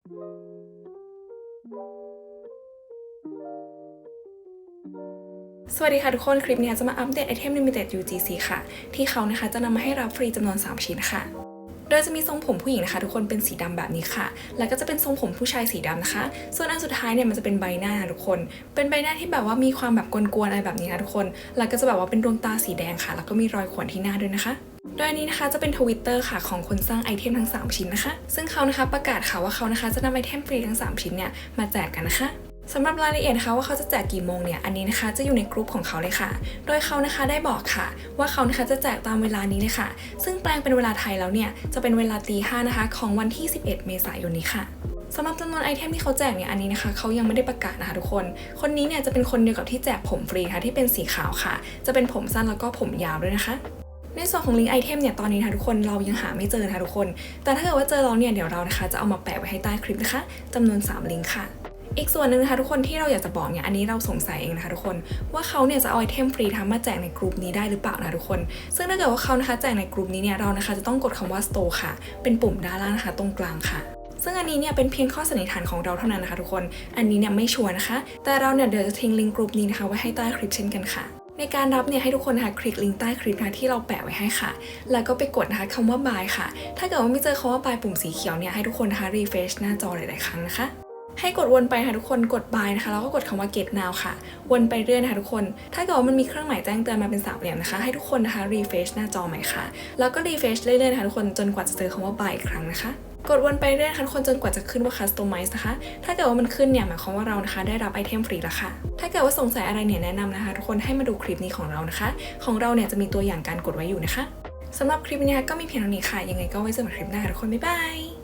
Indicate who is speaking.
Speaker 1: สวัสดีค่ะทุกคน คลิปนี้จะมาอัปเดตไอเทม Limited UGC ค่ะ ที่เขานะคะจะนำมาให้รับฟรีจำนวน 3 ชิ้นค่ะ โดยจะมีทรงผมผู้หญิงนะคะ ทุกคนเป็นสีดำแบบนี้ค่ะ แล้วก็จะเป็นทรงผมผู้ชายสีดำนะคะ ส่วนอันสุดท้ายเนี่ยมันจะเป็นใบหน้านะทุกคน เป็นใบหน้าที่แบบว่ามีความแบบกวนๆอะไรแบบนี้นะทุกคน แล้วก็จะแบบว่าเป็นดวงตาสีแดงค่ะ แล้วก็มีรอยข่วนที่หน้าด้วยนะคะโดยอันนี้นะคะจะเป็นทวิตเตอร์ค่ะของคนสร้างไอเทมทั้ง 3 ชิ้นนะคะ ซึ่งเขานะคะประกาศค่ะว่าเขานะคะจะนำไอเทมฟรีทั้ง 3 ชิ้นเนี่ยมาแจกกันนะคะ สำหรับรายละเอียดนะคะว่าเขาจะแจกกี่โมงเนี่ย อันนี้นะคะจะอยู่ในกลุ่มของเขาเลยค่ะ โดยเขานะคะได้บอกค่ะ ว่าเขานะคะจะแจกตามเวลานี้เลยค่ะ ซึ่งแปลงเป็นเวลาไทยแล้วเนี่ยจะเป็นเวลาตีห้านะคะของวันที่ 11 เมษายนนี้ค่ะสำหรับจำนวนไอเทมที่เขาแจกเนี่ยอันนี้นะคะเขายังไม่ได้ประกาศนะคะทุกคน คนนี้เนี่ยจะเป็นคนเดียวกับที่แจกผมฟรีค่ะที่เป็นสีขาวค่ะ จะเป็นผมสั้นแล้วก็ผมยาวด้วยนะคะในส่วนของลิงก์ไอเทมเนี่ยตอนนี้นะคะทุกคนเรายังหาไม่เจอนะคะทุกคน แต่ถ้าเกิดว่าเจอเราเนี่ยเดี๋ยวเรานะคะจะเอามาแปะไว้ให้ใต้คลิปนะคะจำนวน 3 ลิงก์ค่ะ อีกส่วนหนึ่งนะคะทุกคนที่เราอยากจะบอกเนี่ยอันนี้เราสงสัยเองนะคะทุกคนว่าเขาเนี่ยจะเอาไอเทมฟรีทำมาแจกในกลุ่มนี้ได้หรือเปล่านะทุกคน ซึ่งถ้าเกิดว่าเขานะคะแจกในกลุ่มนี้เนี่ยเรานะคะจะต้องกดคำว่า store ค่ะ เป็นปุ่มด้านล่างนะคะ ตรงกลางค่ะซึ่งอันนี้เนี่ยเป็นเพียงข้อสันนิษฐานของเราเท่านั้นนะคะทุกคน อันนี้เนี่ยไม่ชัวร์นะคะ แต่เราเนี่ยเดี๋ยวจะทิ้งลิงก์กลุ่มนี้นะคะไว้ให้ใต้คลิปเช่นกันค่ะ ในการรับเนี่ยให้ทุกคนนะคะคลิกลิงก์ใต้คลิปนะคะที่เราแปะไว้ให้ค่ะ แล้วก็ไปกดนะคะคำว่า buy ค่ะ ถ้าเกิดว่าไม่เจอคำว่า buy ปุ่มสีเขียวเนี่ยให้ทุกคนนะคะ refresh หน้าจอหลาย ๆ ครั้งนะคะ ให้กดวนไปค่ะทุกคนกด buy นะคะแล้วก็กดคำว่า get now ค่ะ วนไปเรื่อยนะคะทุกคน ถ้าเกิดว่ามันมีเครื่องหมายแจ้งเตือนมาเป็นสามเหลี่ยมนะคะ ให้ทุกคนนะคะ refresh หน้าจอใหม่ค่ะ แล้วก็ refresh เรื่อยๆนะคะทุกคนจนกว่าจะเจอคำว่า buy อีกครั้งนะคะกดวนไปเรื่อยๆนะคะทุกคนจนกว่าจะขึ้นว่า customize นะคะ ถ้าเกิดว่ามันขึ้นเนี่ยหมายความว่าเรานะคะ ได้รับไอเทมฟรีแล้วค่ะ ถ้าเกิดว่าสงสัยอะไรเนี่ยแนะนำนะคะ ทุกคนให้มาดูคลิปนี้ของเรานะคะ ของเราเนี่ยจะมีตัวอย่างการกดไว้อยู่นะคะสำหรับคลิปนี้นะคะก็มีเพียงเท่านี้ค่ะ ยังไงก็ไว้เจอกันคลิปหน้าทุกคนบ๊ายบาย